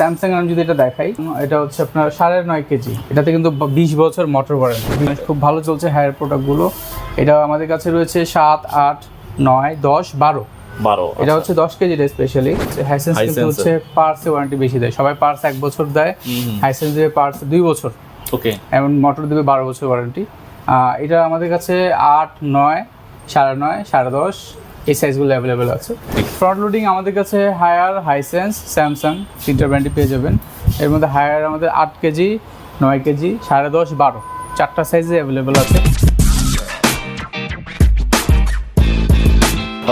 Samsung আমি যদি এটা দেখাই এটা হচ্ছে আপনার সাড়ে নয় কেজি। এটাতে কিন্তু বিশ বছর মোটর ওয়ারেন্টি খুব ভালো চলছে হায়ার প্রোডাক্টগুলো এটা আমাদের কাছে রয়েছে সাত আট নয় দশ বারো। বারো এটা হচ্ছে দশ কেজির স্পেশালি হাইসেন্স কিন্তু হচ্ছে পার্সে ওয়ারেন্টি বেশি দেয়। সবাই পার্স এক বছর দেয়। হাইসেন্স দেবে পার্স দুই বছর। ওকে। এমন মোটর দেবে বারো বছর ওয়ারেন্টি এটা আমাদের কাছে আট নয় সাড়ে নয় সাড়ে দশ এই সাইজগুলো অ্যাভেলেবেল আছে। ফ্রন্ট লোডিং আমাদের কাছে হায়ার হাইসেন্স স্যামসাং তিনটা ব্র্যান্ডই পেয়ে যাবেন। এর মধ্যে হায়ার আমাদের আট কেজি নয় কেজি সাড়ে দশ বারো। চারটা সাইজে অ্যাভেলেবেল আছে।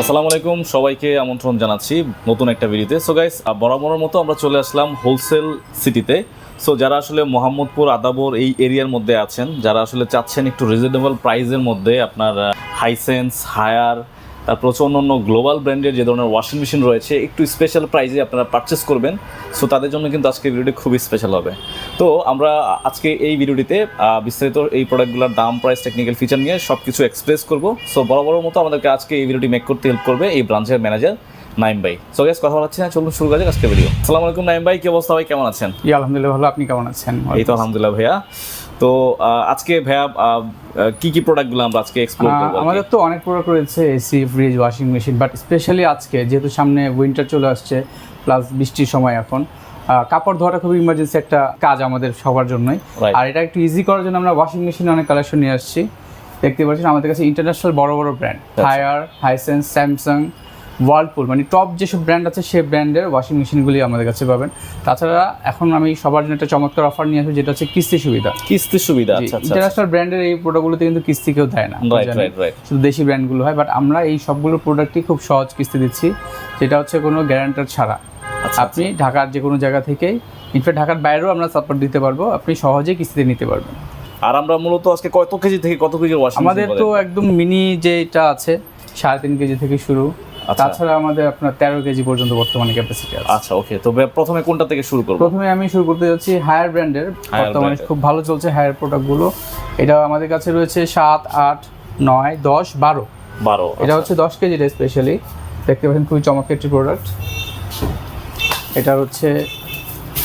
আসসালামু আলাইকুম সবাইকে আমন্ত্রণ জানাচ্ছি নতুন একটা ভিডিওতে সো গাইস বরাবরের মতো আমরা চলে আসলাম হোলসেল সিটিতে সো যারা আসলে মোহাম্মদপুর আদাবর এই এরিয়ার মধ্যে আছেন যারা আসলে চাচ্ছেন একটু রিজনেবল প্রাইসের মধ্যে আপনার হাইসেন্স হায়ার তারপর হচ্ছে অন্য অন্য গ্লোবাল ব্র্যান্ডের যে ধরনের ওয়াশিং মেশিন রয়েছে একটু স্পেশাল প্রাইসে আপনারা পারচেস করবেন। সো তাদের জন্য কিন্তু আজকে ভিডিওটি খুবই স্পেশাল হবে। তো আমরা আজকে এই ভিডিওটিতে বিস্তারিত এই প্রোডাক্টগুলোর দাম প্রাইস টেকনিক্যাল ফিচার নিয়ে সব কিছু এক্সপ্রেস করব। সো বড় বড় মতো আমাদেরকে আজকে এই ভিডিওটি মেক করতে হেল্প করবে এই ব্রাঞ্চের ম্যানেজার নাইম ভাই। সো গ্যাস কথা বলাচ্ছি না চলুন শুরু করা যাক আজকে ভিডিও আসসালামু আলাইকুম নাইম ভাই কি অবস্থা ভাই? কেমন আছেন? ই আলহামদুলিল্লাহ ভালো। আপনি কেমন আছেন? এই তো আলহামদুলিল্লাহ ভাইয়া। তো আজকে ভাইয়া কি কি প্রোডাক্টগুলো আমরা আজকে এক্সপ্লোর করব? আমাদের তো অনেক প্রোডাক্ট রয়েছে AC fridge washing machine but specially আজকে যেহেতু সামনে উইন্টার চলে আসছে প্লাস বৃষ্টির সময় এখন কাপড় ধোয়াটা খুব ইমার্জেন্সি একটা কাজ আমাদের সবার জন্যই। আর এটা একটু ইজি করার জন্য আমরা ওয়াশিং মেশিনে অনেক কালেকশন নিয়ে আসছি। দেখতে পাচ্ছেন আমাদের কাছে ইন্টারন্যাশনাল বড় বড় brand Haier Hisense Samsung Whirlpool মানে টপ যেসব ব্র্যান্ড আছে সেই ব্র্যান্ডের ওয়াশিং মেশিনগুলি আমাদের কাছে পাবেন। তাছাড়া এখন আমি সবার জন্য একটা চমৎকার অফার নিয়ে আসব যেটা হচ্ছে কিস্তি সুবিধা। কিস্তির সুবিধা আচ্ছা আচ্ছা ইন্টারন্যাশনাল ব্র্যান্ডের এই প্রোডাক্টগুলোতে কিন্তু কিস্তি কেউ দেয় না শুধু দেশি ব্র্যান্ডগুলো হয় বাট আমরা এই সবগুলো প্রোডাক্টই খুব সহজ কিস্তি দিচ্ছি। যেটা হচ্ছে কোনো গ্যারান্টার ছাড়া। আচ্ছা, আপনি ঢাকার যে কোনো জায়গা থেকেই ইনফ্যাক্ট ঢাকার বাইরেও আমরা সাপোর্ট দিতে পারব আপনি সহজেই কিস্তিতে নিতে পারবেন। আর আমরা মূলত আজকে কত কেজি থেকে কত কেজি ওয়াশিং আমাদের তো একদম মিনি যেটা আছে সাড়ে তিন কেজি থেকে শুরু। আচ্ছা। তাছাড়া আমাদের আপনার তেরো কেজি পর্যন্ত বর্তমানে ক্যাপাসিটি আছে। আচ্ছা ওকে তো প্রথমে কোনটা থেকে শুরু করব? প্রথমে আমি শুরু করতে যাচ্ছি হায়ার ব্র্যান্ডের বর্তমানে। খুব ভালো চলছে হায়ার প্রোডাক্টগুলো এটা আমাদের কাছে রয়েছে সাত আট নয় দশ বারো। বারো এটা হচ্ছে দশ কেজির স্পেশালি দেখতে পাচ্ছেন খুবই চমৎকার একটি প্রোডাক্ট এটা হচ্ছে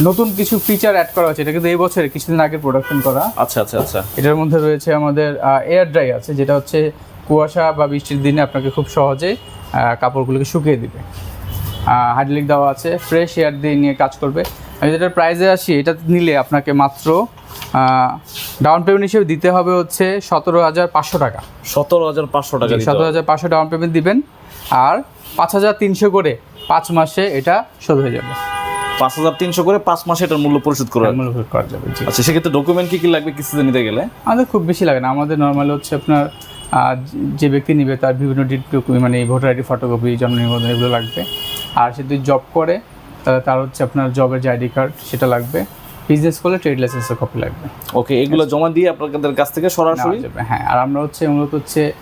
নতুন কিছু ফিচার অ্যাড করা হচ্ছে এটা কিন্তু এই বছরে কিছুদিন আগে প্রোডাকশন করা। আচ্ছা আচ্ছা আচ্ছা। এটার মধ্যে রয়েছে আমাদের এয়ার ড্রাই আছে যেটা হচ্ছে কুয়াশা বা বৃষ্টির দিনে আপনাকে খুব সহজে আহ, কাপড়গুলোকে শুকিয়ে দিবে। হাইড্রোলিক দেওয়া আছে ফ্রেশ এয়ার দিয়ে নিয়ে কাজ করবে। আমি যেটার প্রাইজে আসি এটা নিলে আপনাকে মাত্র ডাউন পেমেন্ট হিসেবে দিতে হবে হচ্ছে সতেরো হাজার পাঁচশো টাকা। সতেরো হাজার পাঁচশো টাকা সতেরো হাজার পাঁচশো ডাউন পেমেন্ট দিবেন। আর পাঁচ হাজার তিনশো করে পাঁচ মাসে এটা শোধ হয়ে যাবে। পাঁচ হাজার তিনশো করে পাঁচ মাসে এটার মূল্য পরিশোধ করে মূল্য করা যাবে আচ্ছা সেক্ষেত্রে ডকুমেন্ট কী কী লাগবে কিস্তিতে নিতে গেলে? আমাদের খুব বেশি লাগে না। আমাদের নর্মাল হচ্ছে আপনার আহ, যে ব্যক্তি নিবে তার বিভিন্ন ডকুমেন্ট মানে ভোটার আইডি ফটোকপি জন্ম নিবন্ধন এগুলো লাগবে। আর সে যদি জব করে তাহলে তার হচ্ছে আপনার জবের যে আইডি কার্ড সেটা লাগবে। বিজনেস করলে ট্রেড লাইসেন্সের কপি লাগবে। ওকে এগুলো জমা দিয়ে আপনাদের কাছ থেকে সরাসরি? হ্যাঁ। আর আমরা হচ্ছে মূলত হচ্ছে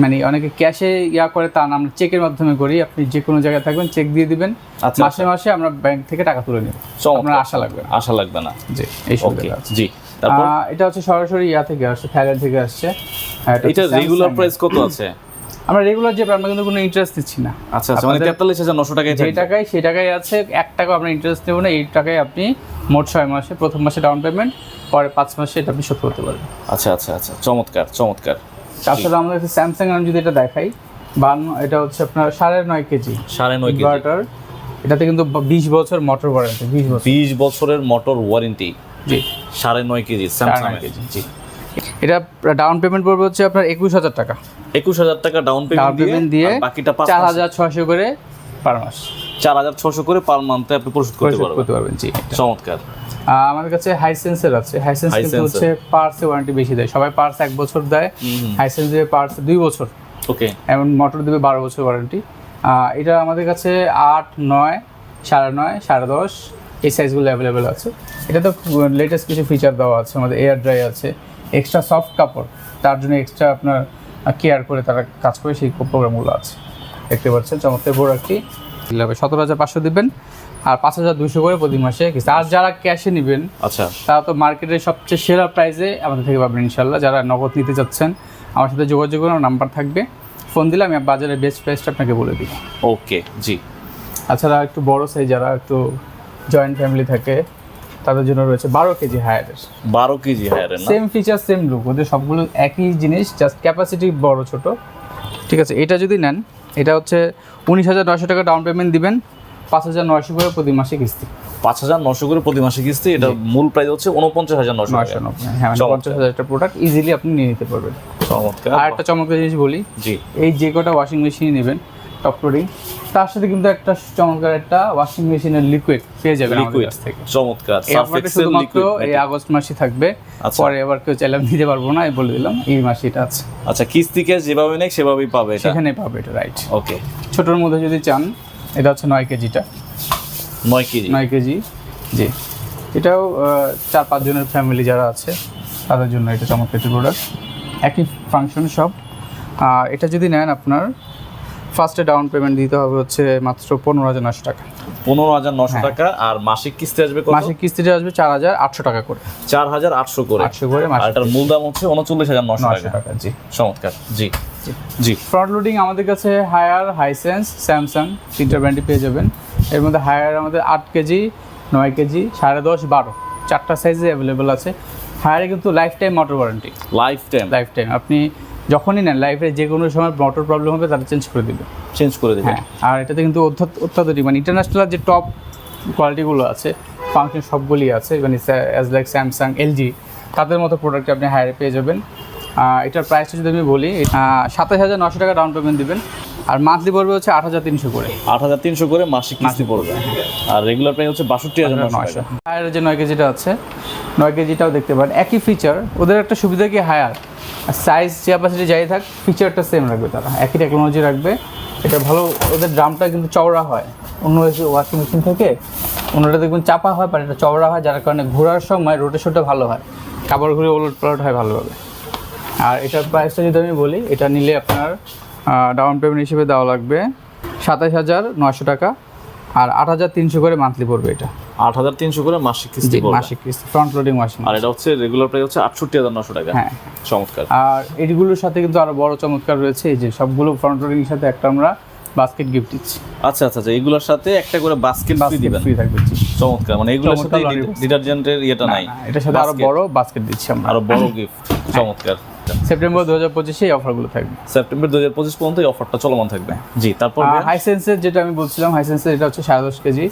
মানে অনেকে ক্যাশে ইয়া করে তা না আমরা চেকের মাধ্যমে করি। আপনি যে কোনো জায়গায় থাকবেন চেক দিয়ে দিবেন। আচ্ছা মাসে মাসে আমরা ব্যাংক থেকে টাকা তুলে নেব। আপনার আশা লাগবে না। আশা লাগবে না। জি এই সুবিধা জি। তারপর? এটা হচ্ছে সরাসরি ইয়া থেকে আসছে থাইল্যান্ড থেকে আসছে। এটা রেগুলার প্রাইস কত আছে? আমরা রেগুলার যে আমরা কিন্তু কোনো ইন্টারেস্ট দিচ্ছি না। আচ্ছা আচ্ছা মানে তেতাল্লিশ হাজার নশো টাকায় যে টাকায় সেই টাকায় আছে এক টাকা আমরা ইন্টারেস্ট নেব না এই টাকায় আপনি মোট ছয় মাসে প্রথম মাসে ডাউন পেমেন্ট পরে পাঁচ মাসে এটা আপনি শোধ করতে পারবেন। আচ্ছা আচ্ছা আচ্ছা চমৎকার চমৎকার। তাছাড়া আমাদের স্যামসাং আমি যদি এটা দেখাই বান্ন এটা হচ্ছে আপনার সাড়ে নয় কেজি। সাড়ে নয় কেজি। ইনভার্টার এটাতে কিন্তু বিশ বছর মোটর ওয়ারেন্টি বিশ বছর। বিশ বছরের মোটর ওয়ারেন্টি জি। সাড়ে নয় কেজি স্যামসাং কেজি। জি। এটা ডাউন পেমেন্ট পড়বে হচ্ছে আপনার একুশ হাজার টাকা। একুশ হাজার টাকা ডাউন পেমেন্ট দিয়ে বাকিটা চার হাজার ছয়শো করে পার মাস। চার হাজার ছশো করে পার মান্থে আপনি পরিশোধ করতে পারবেন। জি। চমৎকার। আমাদের কাছে হাইসেন্সের আছে। হাইসেন্স কিন্তু হচ্ছে পার্সে ওয়ারেন্টি বেশি দেয়। সবাই পার্স এক বছর দেয়। হাইসেন্স দেবে পার্স দুই বছর। ওকে। এমন মোটর দেবে বারো বছর ওয়ারেন্টি এটা আমাদের কাছে আট নয় সাড়ে নয় সাড়ে দশ এই সাইজগুলো অ্যাভেলেবেল আছে। এটা তো লেটেস্ট কিছু ফিচার দেওয়া আছে আমাদের এয়ার ড্রাই আছে এক্সট্রা সফট কাপড় তার জন্য এক্সট্রা আপনার কেয়ার করে তারা কাজ করে সেই প্রোগ্রামগুলো আছে। দেখতে পাচ্ছেন চমৎকার প্রোডাক্টটি সতেরো হাজার পাঁচশো দিবেন আর পাঁচ হাজার দুশো করে প্রতি মাসে আর যারা ক্যাশে নেবেন আচ্ছা। তারা তো মার্কেটের সবচেয়ে সেরা প্রাইসে আমাদের থেকে পাবেন ইনশাল্লাহ যারা নগদ নিতে চাচ্ছেন আমার সাথে যোগাযোগ করুন নাম্বার থাকবে। ফোন দিলে আমি বাজারের বেস্ট প্রাইসটা আপনাকে বলে দিই ওকে জি। তাছাড়া একটু বড় সাইজ যারা একটু জয়েন্ট ফ্যামিলি থাকে তাদের জন্য রয়েছে বারো কেজি হায়ারের বারো কেজি হায়ারের না? সেম ফিচার সেম লুক ওদের সবগুলো একই জিনিস জাস্ট ক্যাপাসিটি বড় ছোট। ঠিক আছে এটা যদি নেন এটা হচ্ছে উনিশ হাজার নয়শো টাকা ডাউন পেমেন্ট দিবেন পাঁচ হাজার নয়শো করে প্রতি মাসে কিস্তি। পাঁচ হাজার নশো করে প্রতি মাসে কিস্তি এটা মূল প্রাইস হচ্ছে উনপঞ্চাশ হাজার নশো হ্যাঁ মানে। পঞ্চাশ হাজার একটা প্রোডাক্ট ইজিলি আপনি নিয়ে নিতে পারবেন। চমৎকার। আর একটা চমৎকার জিনিস বলি জি। এই যে কটা ওয়াশিং মেশিন নেবেন টপ লোডিং তার সাথে কিন্তু একটা চমৎকার একটা ওয়াশিং মেশিনের লিকুইড পেয়ে যাবেন লিকুইড থেকে। চমৎকার অফারটা শুধুমাত্র এই আগস্ট মাসে থাকবে আচ্ছা। পরে এবার কেউ চাইলে দিতে পারব না এই বলে দিলাম এই মাসে এটা আছে। আচ্ছা কিস্তি ক্যাশ যেভাবে নেই সেভাবেই পাবে সেখানে পাবে এটা রাইট ওকে ছোটোর মধ্যে যদি চান এটা হচ্ছে নয় কেজিটা। নয় কেজি। নয় কেজি জি। এটাও চার পাঁচ জনের ফ্যামিলি যারা আছে তাদের জন্য এটা চমৎকার প্রোডাক্ট একই ফাংশন সব। এটা যদি নেন আপনার ফার্স্টে ডাউন পেমেন্ট দিতে হবে হচ্ছে মাত্র পনেরো হাজার নশো টাকা। পনেরো হাজার নশো হ্যাঁ। টাকা আর মাসিক কিস্তি আসবে মাসিক কিস্তিটা আসবে চার হাজার আটশো টাকা করে। চার হাজার আটশো করে। আটশো করে আর এটার মূল দাম হচ্ছে উনচল্লিশ হাজার নশো টাকা। জি। চমৎকার জি জি। ফ্রন্ট লোডিং আমাদের কাছে হায়ার হাইসেন্স স্যামসাং তিনটা ব্র্যান্ডই পেয়ে যাবেন। এর মধ্যে হায়ার আমাদের আট কেজি নয় কেজি সাড়ে দশ বারো। চারটা সাইজে অ্যাভেলেবেল আছে। হায়ারে কিন্তু lifetime motor warranty lifetime lifetime আপনি যখনই নেন লাইফে যে কোনো সময় মোটর প্রবলেম হবে তারা চেঞ্জ করে দেবে। চেঞ্জ করে দেবে। হ্যাঁ আর এটাতে কিন্তু অত্যা- অত্যাধুনিক মানে ইন্টারন্যাশনাল যে টপ কোয়ালিটিগুলো আছে ফাংশন সবগুলি আছে মানে অ্যাজ লাইক স্যামসাং এলজি তাদের মতো প্রোডাক্ট আপনি হায়ারে পেয়ে যাবেন। এটার প্রাইসটা যদি আমি বলি সাতাশ হাজার নশো টাকা ডাউন পেমেন্ট দেবেন আর মান্থলি পড়বে হচ্ছে আট হাজার তিনশো করে। আট হাজার তিনশো করে মাসিক কিস্তি পড়বে। আর রেগুলার প্রাইস হচ্ছে বাষট্টি হাজার নশো হায়ারের যে নয় কেজিটা আছে নয় কেজিটাও দেখতে পারেন। একই ফিচার ওদের একটা সুবিধা কি হায়ার সাইজ ক্যাপাসিটি যাই থাক ফিচারটা সেম রাখবে তারা। একই টেকনোলজি রাখবে। এটা ভালো, ওদের ড্রামটা কিন্তু চওড়া হয়। অন্য ওয়াশিং মেশিন থেকে, অন্যটা দেখবেন চাপা হয় বাট এটা চওড়া হয়, যার কারণে ঘোরার সময় রোটেশনটা ভালো হয়। কাপড় ঘুরে ওলট পালট হয় ভালোভাবে। আর এটার প্রাইসটা যদি আমি বলি, এটা নিলে আপনার ডাউন পেমেন্ট হিসেবে দেওয়া লাগবে সাতাশ হাজার নয়শো টাকা। আর আট হাজার তিনশো করে মান্থলি পড়বে এটা। আট হাজার তিনশো করে মাসিক কিস্তি মাসিক কিস্তি ফ্রন্ট লোডিং ওয়াশিং আর এটা হচ্ছে রেগুলার প্রাইস হচ্ছে আটষট্টি হাজার নশো টাকা। হ্যাঁ। চমৎকার। আর এগুলোর সাথে কিন্তু আরও বড় চমৎকার রয়েছে এই যে সবগুলো ফ্রন্ট লোডিং এর সাথে একটা আমরা বাস্কেট গিফট দিচ্ছি। আচ্ছা আচ্ছা আচ্ছা এগুলোর সাথে একটা করে বাস্কেট ফ্রি দিবেন? ফ্রি থাকবে চমৎকার মানে এগুলোর সাথে। ডিটারজেন্টের ইয়েটা নাই। এটার সাথে আরও বড় বাস্কেট দিচ্ছি আমরা। আরও বড় গিফট চমৎকার। সেপ্টেম্বর দু হাজার পঁচিশে এই অফারগুলো থাকবে। সেপ্টেম্বর দু হাজার পঁচিশ পর্যন্ত এই অফারটা চলমান থাকবে। জি তারপর হাইসেন্সের যেটা আমি বলছিলাম হাইসেন্সের এটা হচ্ছে সাড়ে দশ কেজি।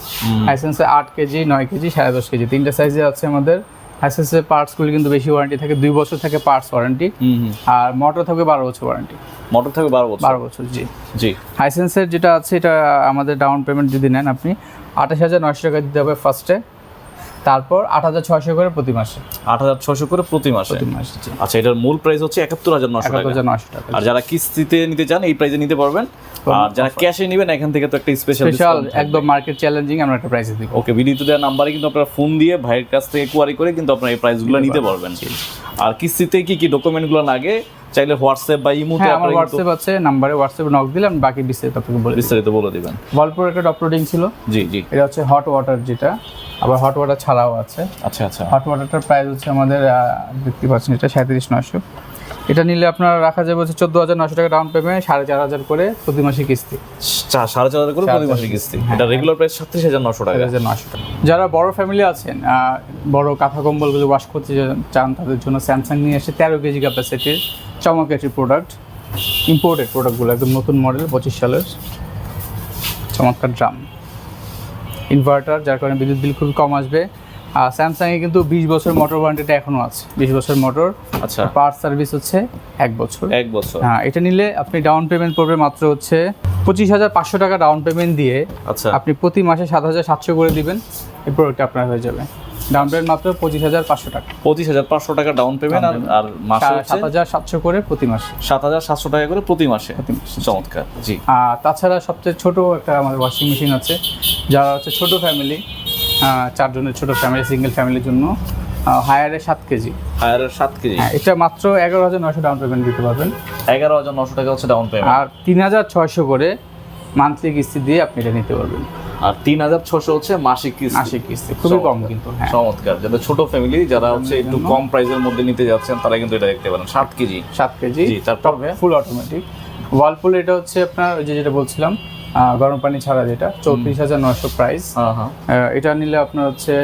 হাইসেন্সের আট কেজি নয় কেজি সাড়ে দশ কেজি। তিনটা সাইজে আছে আমাদের। হাইসেন্সের পার্টসগুলি কিন্তু বেশি ওয়ারেন্টি থাকে দুই বছর থাকে পার্টস ওয়ারেন্টি আর মোটর থাকবে বারো বছর ওয়ারেন্টি মোটর থাকবে বারো বছর? বারো বছর জি। জি। হাইসেন্সের যেটা আছে এটা আমাদের ডাউন পেমেন্ট যদি নেন আপনি আঠাশ হাজার নয়শো টাকা দিতে হবে ফার্স্টে তারপর আট হাজার ছয়শো করে প্রতি মাসে। আট হাজার ছয়শো করে প্রতি মাসে? প্রতি মাসে আচ্ছা এটার মূল প্রাইস হচ্ছে একাত্তর হাজার নশো টাকা। নয়শো টাকা আর যারা কিস্তিতে নিতে চান এই প্রাইসে নিতে পারবেন। আর যারা ক্যাশে নেবেন এখান থেকে তো একটা স্পেশাল স্পেশাল একদম মার্কেট চ্যালেঞ্জিং আমরা একটা প্রাইসে দিব। ওকে ভিডিওতে দেওয়া নাম্বারে কিন্তু আপনারা ফোন দিয়ে ভাইয়ের কাছ থেকে কোয়ারি করে কিন্তু আপনারা এই প্রাইসগুলো নিতে পারবেন আর কিস্তিতে কি কি ডকুমেন্টগুলো লাগে? চাইলে হোয়াটসঅ্যাপ বা ইমোতে হ্যাঁ আমার হোয়াটসঅ্যাপ আছে নাম্বারে হোয়াটসঅ্যাপ নক দিলে আমি বাকি বিস্তারিত আপনাকে বলে বিস্তারিত বলে দিবেন। ভলপুর একটা ডপলোডিং ছিল। জি জি। এটা হচ্ছে হট ওয়াটার যেটা। আবার হট ওয়াটার ছাড়াও আছে। আচ্ছা আচ্ছা। হট ওয়াটারটার প্রাইস হচ্ছে আমাদের দেখতে পাচ্ছেন এটা সাঁত্রিশ নশো এটা নিলে আপনার রাখা যাবে হচ্ছে চোদ্দ হাজার নশো টাকা ডাউন পেমেন্ট সাড়ে চার হাজার করে প্রতি মাসে কিস্তি। সাড়ে চার হাজার করে প্রতি মাসে কিস্তি। এটা রেগুলার প্রাইস সাতত্রিশ হাজার নশো টাকা। হাজার নশো টাকা। যারা বড় ফ্যামিলি আছেন বড় কাঁথা কম্বলগুলো ওয়াশ করতে চান তাদের জন্য স্যামসাং নিয়ে এসে তেরো কেজি ক্যাপাসিটির চমৎকার একটি প্রোডাক্ট ইম্পোর্টেড প্রোডাক্টগুলো একদম নতুন মডেল পঁচিশ সালের। চমৎকার ড্রাম ইনভার্টার যার কারণে বিদ্যুৎ বিল খুব কম আসবে। আর স্যামসাংয়ে কিন্তু বিশ বছর মোটর ওয়ারেন্টিটা এখনও আছে। বিশ বছর মোটর আচ্ছা। পার্ট সার্ভিস হচ্ছে এক বছর। এক বছর। হ্যাঁ এটা নিলে আপনি ডাউন পেমেন্ট পড়বে মাত্র হচ্ছে পঁচিশ হাজার পাঁচশো টাকা ডাউন পেমেন্ট দিয়ে আচ্ছা। আপনি প্রতি মাসে সাত হাজার সাতশো করে দিবেন এই প্রোডাক্টটা আপনার হয়ে যাবে। ডাউন পেমেন্ট মাত্র পঁচিশ হাজার পাঁচশো টাকা। পঁচিশ হাজার পাঁচশো টাকা ডাউন পেমেন্ট আর আর মাসে সাত হাজার সাতশো করে প্রতি মাসে। সাত হাজার সাতশো টাকা করে প্রতি মাসে। প্রতি মাসে। চমৎকার জি। আর তাছাড়া সবচেয়ে ছোট একটা আমাদের ওয়াশিং মেশিন আছে। যারা হচ্ছে ছোট ফ্যামিলি চারজনের ছোট ফ্যামিলি সিঙ্গেল ফ্যামিলির জন্য হায়ারে সাত কেজি। হায়ারে সাত কেজি? হ্যাঁ এটা মাত্র এগারো হাজার নশো ডাউন পেমেন্ট দিতে পারবেন। এগারো হাজার নশো টাকা হচ্ছে ডাউন পেমেন্ট আর তিন হাজার ছয়শো করে মান্থলি কিস্তি দিয়ে আপনি এটা নিতে পারবেন। আর তিন হাজার ছশো হচ্ছে মাসিক কিস্তি। মাসিক কিস্তি খুবই কম কিন্তু হ্যাঁ। চমৎকার। যাদের ছোট ফ্যামিলি যারা হচ্ছে একটু কম প্রাইসের মধ্যে নিতে যাচ্ছেন তারা কিন্তু এটা দেখতে পারেন। সাত কেজি। সাত কেজি তারপর ফুল অটোমেটিক ওয়ালপুল এটা হচ্ছে আপনার যে যেটা বলছিলাম গরম পানি ছাড়া যেটা চৌত্রিশ হাজার নশো প্রাইস এটা নিলে আপনার হচ্ছে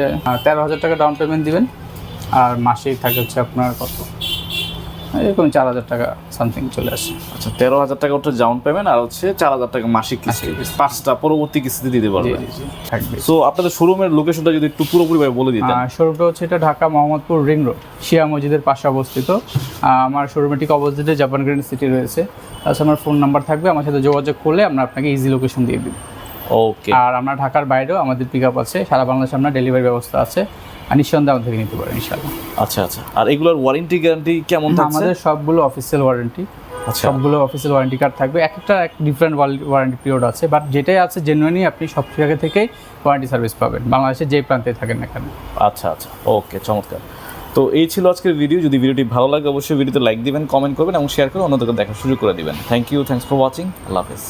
তেরো হাজার টাকা ডাউন পেমেন্ট দিবেন আর মাসেই থাকে হচ্ছে আপনার কত? এরকম চার হাজার টাকা সামথিং চলে আসে। আচ্ছা তেরো হাজার টাকা ওটা ডাউন পেমেন্ট আর হচ্ছে চার হাজার টাকা মাসিক কিস্তি। পাঁচটা পরবর্তী কিস্তিতে দিতে পারবে। থাকবে সো আপনাদের শোরুমের লোকেশনটা যদি একটু পুরোপুরি ভাবে বলে দিতেন। শোরুমটা হচ্ছে এটা ঢাকা মোহাম্মদপুর রিং রোড শিয়া মসজিদের পাশে অবস্থিত। আমার শোরুমের ঠিক অপোজিটে জাপান গ্রিন সিটি রয়েছে। তাছাড়া আমার ফোন নাম্বার থাকবে আমার সাথে যোগাযোগ করলে আমরা আপনাকে ইজি লোকেশন দিয়ে দিব। ওকে আর আমরা ঢাকার বাইরেও আমাদের পিক আপ আছে সারা বাংলাদেশে আমরা ডেলিভারি ব্যবস্থা আছে। নিঃসন্দেহে আমাদের থেকে নিতে পারেন ইনশাআল্লাহ। আচ্ছা আচ্ছা। আর এগুলোর ওয়ারেন্টি গ্যারান্টি কেমন থাকছে? আমাদের সবগুলো অফিসিয়াল ওয়ারেন্টি আচ্ছা। সবগুলো অফিসিয়াল ওয়ারেন্টি কার্ড থাকবে। এক একটা এক ডিফারেন্ট ওয়ারেন্টি পিরিয়ড আছে বাট যেটাই আছে জেনুইনই আপনি সব জায়গা থেকেই ওয়ারেন্টি সার্ভিস পাবেন। বাংলাদেশের যে প্রান্তে থাকেন না কেন। আচ্ছা আচ্ছা। ওকে চমৎকার। তো এই ছিল আজকের ভিডিও যদি ভিডিওটি ভালো লাগে অবশ্যই ভিডিওতে লাইক দিবেন কমেন্ট করবেন এবং শেয়ার করে অন্যদেরকে দেখার সুযোগ করে দিবেন। Thank you thanks for watching আল্লাহ হাফেজ।